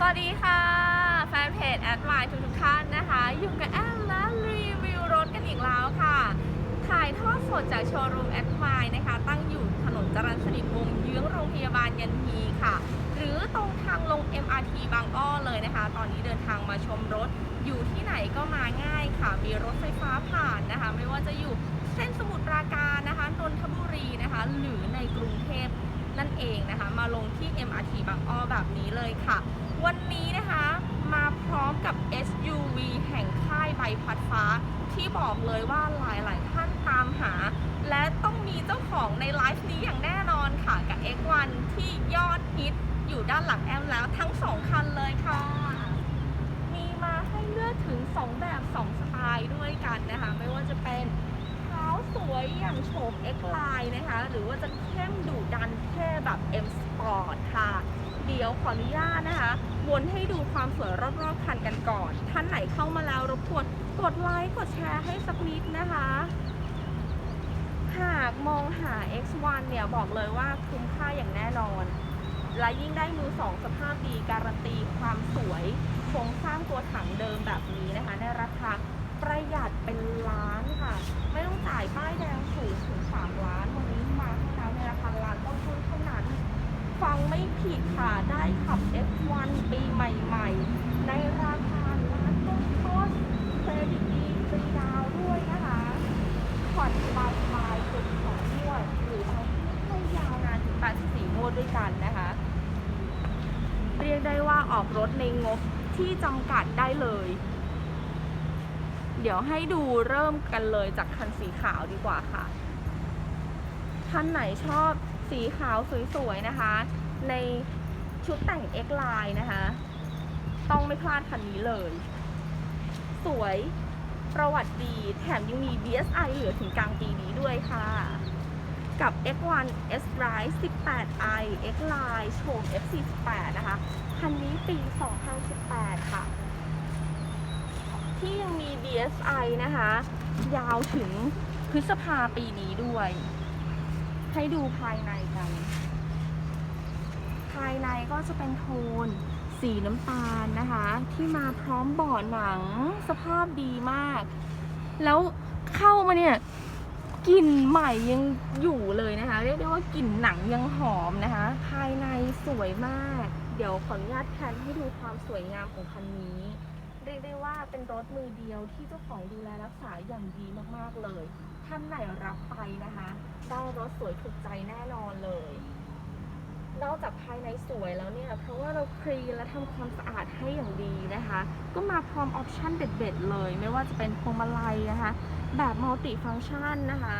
สวัสดีค่ะ แฟนเพจแอดไวทุกทุกท่านนะคะ อยู่กับแอมและรีวิวรถกันอีกแล้วค่ะถ่ายทอดสดจากโชว์รูมแอดไวนะคะ ตั้งอยู่ถนนจรัญสนิทวงศ์เยื้องโรงพยาบาลยันฮีค่ะ หรือตรงทางลง MRT บางอ้อเลยนะคะ ตอนนี้เดินทางมาชมรถอยู่ที่ไหนก็มาง่ายค่ะ มีรถไฟฟ้าผ่านนะคะ ไม่ว่าจะอยู่เส้นสมุทรปราการนะคะนนทบุรีนะคะ หรือในกรุงเทพนั่นเองนะคะ มาลงที่ MRT บางอ้อแบบนี้เลยค่ะ วันนี้นะคะมาพร้อมกับ SUV แห่งค่ายใบพัดฟ้า ที่บอกเลยว่าหลาย ๆ ท่านตามหา และต้องมีเจ้าของในไลฟ์นี้อย่างแน่นอนค่ะกับ X1 ที่ยอดฮิตอยู่ด้านหลังแอมแล้วทั้ง 2 คันเลยค่ะ มีมาให้เลือกถึง 2 แบบ 2 สไตล์ด้วยกันนะคะ ไม่ว่าจะเป็นเท้าสวยอย่างโฉม X Line นะคะ หรือว่าจะเข้มดุดันเท่แบบ M Sport ค่ะ เดี๋ยวขออนุญาตนะคะ วนให้ดูความสวยรอบๆคันกันก่อน ท่านไหนเข้ามาแล้วรบกวนกดไลค์กดแชร์ให้สักนิดนะคะ หากมองหา X1 เนี่ยบอกเลยว่าคุ้มค่าอย่างแน่นอน และยิ่งได้มือสองสภาพดีการันตีความสวยโครงสร้างตัวถังเดิมแบบนี้นะคะในราคาประหยัดเป็นล้านค่ะ ไม่ต้องจ่ายป้ายแดงสูงถึง 3 ล้าน วันนี้มาให้แล้วในราคาล้านต้นๆเท่านั้น ฟังไม่ผิดค่ะ ได้ขับ F1 ปีใหม่ ๆ ในราคาล้านต้นๆเครดิตดีฟรีดาวด้วยนะคะ ผ่อนสบายสบายๆสุดสองงวดหรือเอาให้ยาวนานถึง 84งวดด้วยกันนะคะ เรียกได้ว่าออกรถในงบที่จำกัดได้เลย เดี๋ยวให้ดูเริ่มกันเลยจากคันสีขาวดีกว่าค่ะท่านไหนชอบ สีขาวสวยๆนะคะ ในชุดแต่ง X Line นะคะ ต้องไม่พลาดคันนี้เลย สวยประวัติดี แถมยังมี DSI เหลือถึงกลางปีนี้ด้วยค่ะ กับ X1 S Rise 18i X Line โฉม F48 นะคะ คันนี้ปี 2018 ค่ะ ที่ยังมี DSI นะคะ ยาวถึงพฤษภาปีนี้ด้วย ให้ดูภายในกัน ภายในก็จะเป็นโทนสีน้ำตาลนะคะ ที่มาพร้อมเบาะหนังสภาพดีมาก แล้วเข้ามาเนี่ยกลิ่นใหม่ยังอยู่เลยนะคะ เรียกได้ว่ากลิ่นหนังยังหอมนะคะ ภายในสวยมาก เดี๋ยวขออนุญาตแพนให้ดูความสวยงามของคันนี้ เรียกได้ว่าเป็นรถมือเดียวที่เจ้าของดูแลรักษาอย่างดีมากๆเลยท่านไหนรับไปนะคะ ได้รถสวยถูกใจแน่นอนเลย นอกจากภายในสวยแล้วเนี่ย เพราะว่าเราคลีนและทำความสะอาดให้อย่างดีนะคะ ก็มาพร้อมออปชั่นเด็ดๆเลย ไม่ว่าจะเป็นพวงมาลัยนะคะ แบบมัลติฟัง c t ชันนะคะ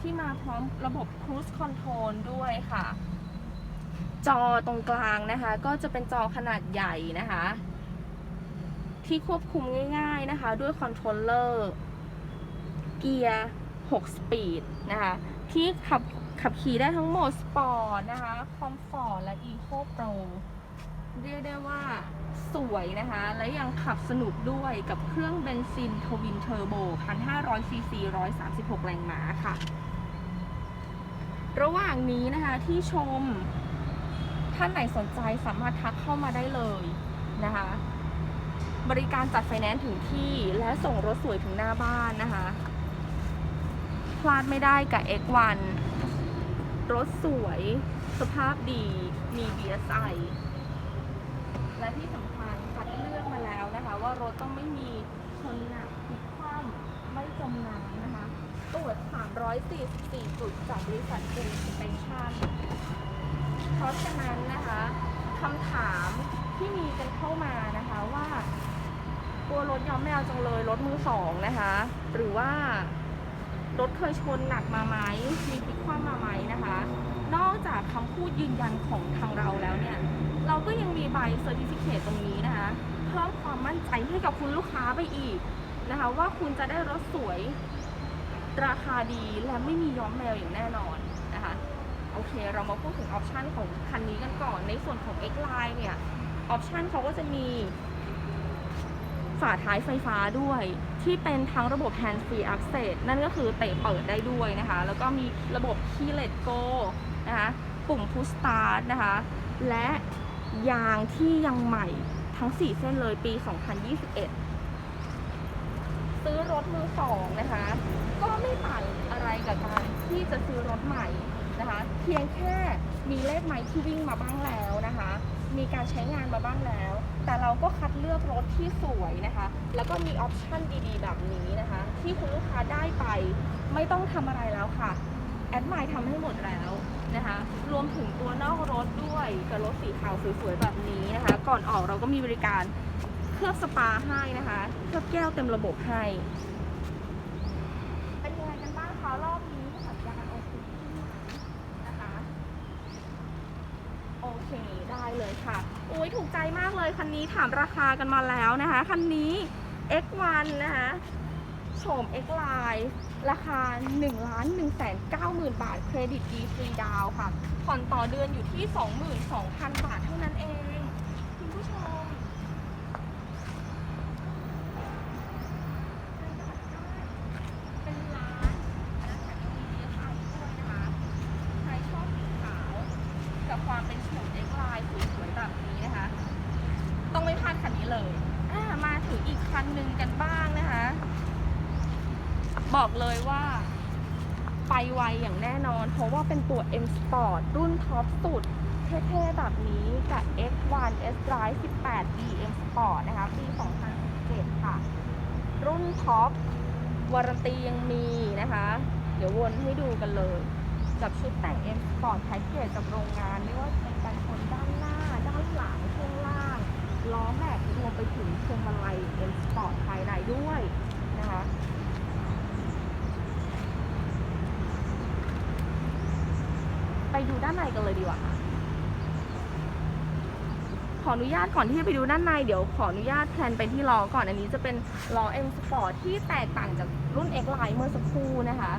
ที่มาพร้อมระบบ Cruise Control ด้วยค่ะ จอตรงกลางนะคะ ก็จะเป็นจอขนาดใหญ่นะคะ ที่ควบคุมง่าย ๆนะคะ ด้วยคอนโทรลเลอร์เกียร์ 6 สปีดนะคะ ที่ขับขับขี่ได้ทั้งโหมดสปอร์ตนะคะคอมฟอร์ตและอีโคโปรเรียกได้ว่าสวยนะคะ และยังขับสนุกด้วยกับเครื่องเบนซินทวินเทอร์โบ 1,500 ซีซี 136 แรงม้าค่ะ ระหว่างนี้นะคะที่ชมท่านไหนสนใจสามารถทักเข้ามาได้เลยนะคะ บริการจัดไฟแนนซ์ถึงที่และส่งรถสวยถึงหน้าบ้านนะคะ ลาดไม่ได้กับ X1 รถสวย สภาพดีมี DSI และที่สำคัญคัดเลือกมาแล้วนะคะ ว่ารถต้องไม่มีชนหนักพลิกคว่ำไม่จมน้ำนะคะตรวจ 344 จุดจากบริษัทเ n สเปชั่นเพราะฉะนั้นนะคะคำถามที่มีกันเข้ามานะคะว่ากลัวรถย้อมแมวจังเลย รถมือสองนะคะ หรือว่า รถเคยชนหนักมาไหมมีพลิกคว่ำมาไหมนะคะ นอกจากคำพูดยืนยันของทางเราแล้วเนี่ย เราก็ยังมีใบเซอร์ติฟิเคตตรงนี้นะคะ เพิ่มความมั่นใจให้กับคุณลูกค้าไปอีกนะคะ ว่าคุณจะได้รถสวยราคาดีและไม่มีย้อมแมวอย่างแน่นอนนะคะ โอเค เรามาพูดถึงออปชันของคันนี้กันก่อน ในส่วนของ X Line เนี่ย ออปชันเขาก็จะมี ฝาท้ายไฟฟ้าด้วย ที่เป็นทั้งระบบ hands Free Access นั่นก็คือเตะเปิดได้ด้วยนะคะ แล้วก็มีระบบ Key Let Go นะคะปุ่ม Push Start นะคะ และยางที่ยังใหม่ทั้ง 4 เส้นเลยปี 2021 ซื้อรถมือสองนะคะ ก็ไม่ต่างอะไรกับการที่จะซื้อรถใหม่นะคะ เพียงแค่ มีเลขไม้ที่วิ่งมาบ้างแล้วนะคะ มีการใช้งานมาบ้างแล้ว แต่เราก็คัดเลือกรถที่สวยนะคะ แล้วก็มีออปชั่นดีๆ แบบนี้นะคะ ที่คุณลูกค้าได้ไป ไม่ต้องทำอะไรแล้วค่ะ แอดไมล์ทำให้หมดแล้วนะคะ รวมถึงตัวนอกรถด้วยกับรถสีขาวสวยๆแบบนี้นะคะ ก่อนออกเราก็มีบริการเคลือบสปาให้นะคะเคลือบแก้วเต็มระบบให้ เป็นยังไงกันบ้างคะรอบนี้สัญญาณโอเคขึ้นไหมนะคะ โอ เคได้เลยค่ะ โอ้ยถูกใจมากเลย คันนี้ถามราคากันมาแล้วนะคะ คันนี้ X1 นะคะโฉม X Line ราคา1ล้าน1แสน9หมื่นบาท เครดิตดีฟรีดาวค่ะ ผ่อนต่อเดือนอยู่ที่ 22,000 บาทเท่านั้นเอง คุณผู้ชม เป็นร้านและแถมยังมี DSI ด้วยนะคะ ใครชอบสีขาว กับความเป็นฉูดเอ็กไลน์สวยๆแบบนี้นะคะ ต้องไม่พลาดคันนี้เลยอ่ามาถึงอีกคันหนึ่งกันบ้างนะคะ บอกเลยว่าไปไวอย่างแน่นอน เพราะว่าเป็นตัว M Sport รุ่นท็อปสุด เท่ๆ แบบนี้กับ X1 S Drive 18 D M Sport นะคะปี 2017 ค่ะ รุ่นท็อปวารันตียังมีนะคะ เดี๋ยววนให้ดูกันเลย กับชุดแต่ง M Sport แพ็กเกจจากโรงงานไม่ว่าจะ ล้อแม็กซ์รวมไปถึงพวงมาลัย M Sport ภายในด้วยนะคะไปดูด้านในกันเลยดีกว่าค่ะขออนุญาตก่อนที่จะไปดูด้านในเดี๋ยวขออนุญาตแพลนไปที่ล้อก่อนอันนี้จะเป็นล้อ M Sport ที่แตกต่างจากรุ่น X Line เมื่อสักครู่นะคะ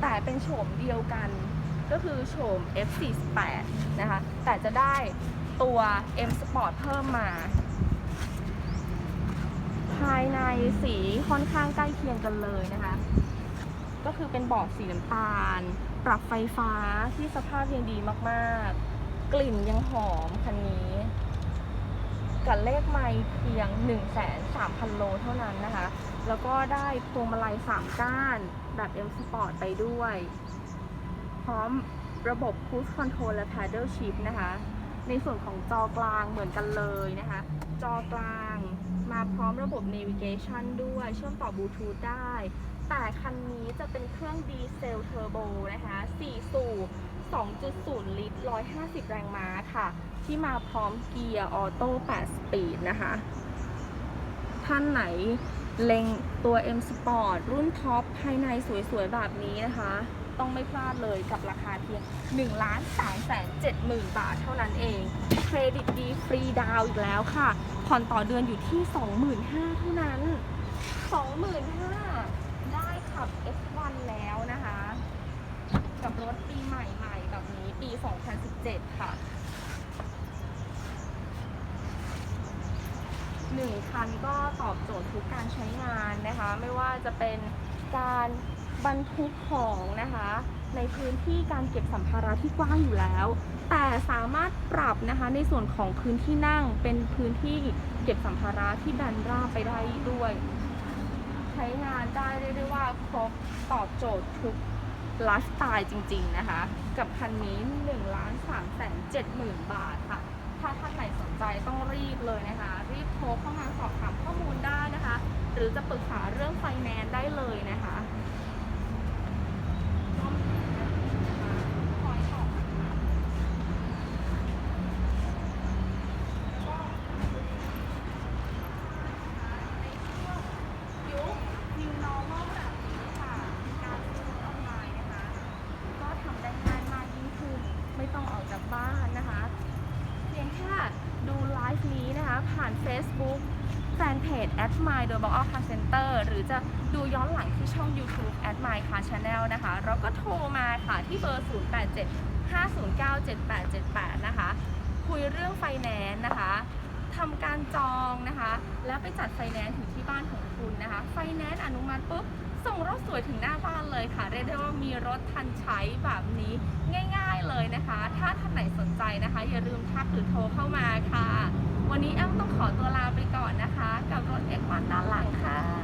แต่เป็นโฉมเดียวกันก็คือโฉม F48 นะคะ แต่จะได้ ตัว M Sport เพิ่มมา ภายในสีค่อนข้างใกล้เคียงกันเลยนะคะ ก็คือเป็นเบาะสีน้ำตาล ปรับไฟฟ้าที่สภาพยังดีมากๆ กลิ่นยังหอมคันนี้ กับเลขไม่เพียง 1 3 0 0 0 โลเท่านั้นนะคะ แล้วก็ได้พวงมาลัย3ก้านแบบ M Sport ไปด้วย พร้อมระบบ Cruise Control และ Paddle Shift นะคะ ในส่วนของจอกลางเหมือนกันเลยนะคะ จอกลางมาพร้อมระบบ Navigation ด้วยเชื่อมต่อบลูทูธได้ แต่คันนี้จะเป็นเครื่องดีเซลเทอร์โบนะคะ4สูบ2.0 ลิตร 150 แรงม้าค่ะ ที่มาพร้อมเกียร์ออโต้ 8 สปีดนะคะ ท่านไหนเล็งตัว M Sport รุ่นท็อปภายในสวยๆ แบบนี้นะคะ ต้องไม่พลาดเลยกับราคาเพียง1ล้าน3แสน7หมื่นบาทเท่านั้นเอง เครดิตดีฟรีดาวอีกแล้วค่ะ ผ่อนต่อเดือนอยู่ที่ 25,000เท่านั้น 25,000ได้ขับ F1 แล้วนะคะ กับรถปีใหม่ๆแบบนี้ปี 2017 ค่ะหนึ่งคันก็ตอบโจทย์ทุกการใช้งานนะคะ ไม่ว่าจะเป็นการ บรรทุกของนะคะ ในพื้นที่การเก็บสัมภาระที่กว้างอยู่แล้ว แต่สามารถปรับนะคะในส่วนของพื้นที่นั่งเป็นพื้นที่เก็บสัมภาระที่ดันราบไปได้ด้วย ใช้งานได้เรียกได้ว่าครบตอบโจทย์ทุกไลฟ์สไตล์จริง ๆ นะคะ กับคันนี้1ล้าน3แสน7หมื่นบาทค่ะ ถ้าท่านไหนสนใจต้องรีบเลยนะคะ รีบโทรเข้ามาสอบถามข้อมูลได้นะคะ หรือจะปรึกษาเรื่องไฟแนนซ์ได้เลยนะคะก็มีนะคะคอยตอบคำถามแล้วก็ในช่วงยุค New Normal แบบนี้ค่ะ การซื้อรถออนไลน์นะคะ ก็ทำได้ง่ายมากยิ่งขึ้น ไม่ต้องออกจากบ้านนะคะ เพียงแค่ดูไล ฟ์นี้นะคะ ผ่าน Facebook แฟนเพจ a d m y โดยบอกอ Car Center หรือจะดูย้อนหลังที่ช่อง YouTube a d m y Car Channel นะคะแล้วก็โทรมาค่ะที่เบอร์ 087 509 7878 นะคะ คุยเรื่องไฟแนนซ์นะคะทำการจองนะคะ แล้วไปจัดไฟแนนซ์ถึงที่บ้านของคุณนะคะ ไฟแนนซ์อนุมัติปุ๊บ ส่งรถสวยถึงหน้าบ้านเลยค่ะ เรียกได้ว่ามีรถทันใช้แบบนี้ง่าย ๆเลยนะคะ ถ้าท่านไหนสนใจนะคะ อย่าลืมทักหรือโทรเข้ามาค่ะ วันนี้แอมต้องขอตัวลาไปก่อนนะคะ กับรถเอ็กวันด้านหลังค่ะ